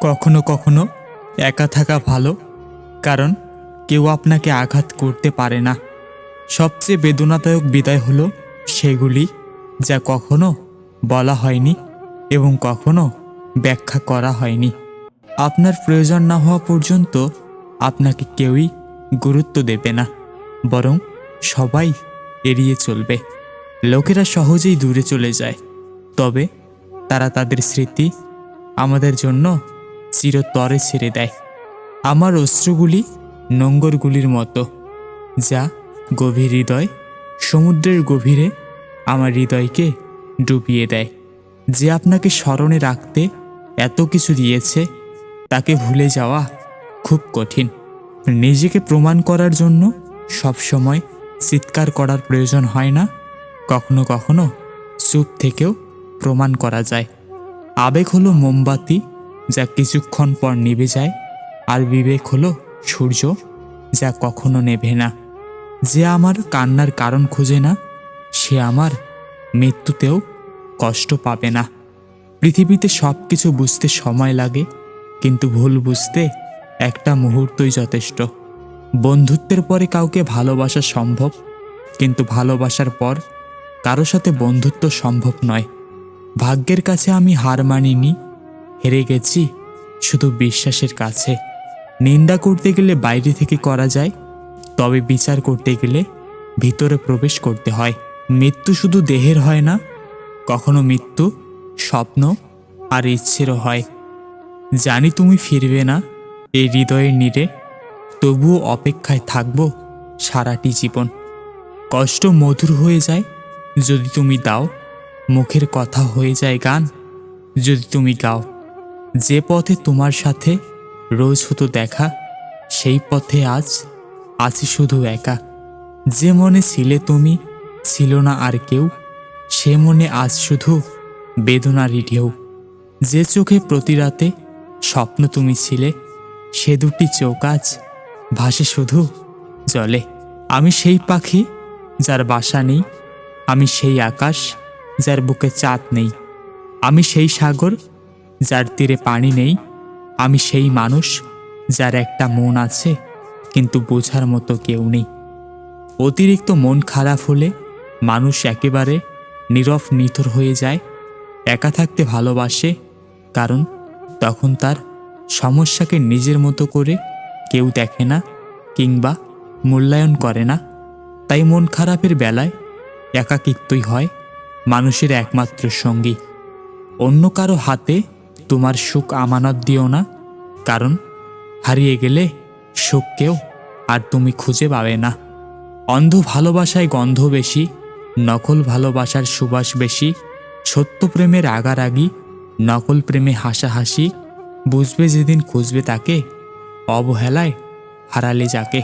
কখনো কখনো একা থাকা ভালো, কারণ কেউ আপনাকে আঘাত করতে পারে না। সবচেয়ে বেদনাদায়ক বিদায় হলো সেগুলি যা কখনো বলা হয়নি এবং কখনো ব্যাখ্যা করা হয়নি। আপনার প্রয়োজন না হওয়া পর্যন্ত আপনাকে কেউই গুরুত্ব দেবে না, বরং সবাই এড়িয়ে চলবে। লোকেরা সহজেই দূরে চলে যায়, তবে তারা তাদের স্মৃতি আমাদের জন্য চিরতরে ছেড়ে দেয়। আমার অস্ত্রগুলি নোঙ্গরগুলির মতো, যা গভীর হৃদয়, সমুদ্রের গভীরে আমার হৃদয়কে ডুবিয়ে দেয়। যে আপনাকে স্মরণে রাখতে এত কিছু দিয়েছে, তাকে ভুলে যাওয়া খুব কঠিন। নিজেকে প্রমাণ করার জন্য সবসময় চিৎকার করার প্রয়োজন হয় না, কখনো কখনো চুপ থেকেও প্রমাণ করা যায়। আবেগ হলো মোমবাতি যা কিছুক্ষণ পর নিভে যায়, আর বিবেক হলো সূর্য, যা কখনো নেভে না। যে আমার কান্নার কারণ খোঁজে না, সে আমার মৃত্যুতেও কষ্ট পাবে না। পৃথিবীতে সব কিছু বুঝতে সময় লাগে, কিন্তু ভুল বুঝতে একটা মুহূর্তই যথেষ্ট। বন্ধুত্বের পরে কাউকে ভালোবাসা সম্ভব, কিন্তু ভালোবাসার পর কারও সাথে বন্ধুত্ব সম্ভব নয়। ভাগ্যের কাছে আমি হার মানিনি হেরে গেছি, শুধু বিশ্বাসের কাছে। নিন্দা করতে গেলে বাইরে থেকে করা যায়, তবে বিচার করতে গেলে ভিতরে প্রবেশ করতে হয়। মৃত্যু শুধু দেহের হয় না, কখনো মৃত্যু, স্বপ্ন আর ইচ্ছেরও হয়। জানি তুমি ফিরবে না এই হৃদয়ের নিরে তবুও অপেক্ষায় থাকব সারাটি জীবন। কষ্ট মধুর হয়ে যায় যদি তুমি দাও, মুখের কথা হয়ে যায় গান যদি তুমি গাও। যে পথে তোমার সাথে রোজ হতো দেখা, সেই পথে আজ আছি শুধু একা। যে মনে ছিলে তুমি, ছিল না আর কেউ, সে মনে আজ শুধু বেদনারই ঢেউ। যে চোখে প্রতি রাতে স্বপ্ন তুমি ছিলে, সে দুটি চোখ আজ ভাসে শুধু জলে। আমি সেই পাখি যার বাসা নেই, আমি সেই আকাশ যার বুকে চাঁদ নেই। আমি সেই সাগর যার তীরে পানি নেই, আমি সেই মানুষ যার একটা মন আছে কিন্তু বোঝার মতো কেউ নেই। অতিরিক্ত মন খারাপ হলে মানুষ একেবারে নীরব নিথর হয়ে যায়, একা থাকতে ভালোবাসে, কারণ তখন তার সমস্যাকে নিজের মতো করে কেউ দেখে না কিংবা মূল্যায়ন করে না। তাই মন খারাপের বেলায় একাকিত্বই হয় মানুষের একমাত্র সঙ্গী। অন্য কারও হাতে তোমার সুখ আমানত দিও না, কারণ হারিয়ে গেলে সুখকেও আর তুমি খুঁজে পাবে না। অন্ধ ভালোবাসায় গন্ধ বেশি, নকল ভালোবাসার সুবাস বেশি, সত্য প্রেমের আগারাগি নকল প্রেমে হাসাহাসি, বুঝবে যেদিন খুঁজবে তাকে, অবহেলায় হারালে যাকে।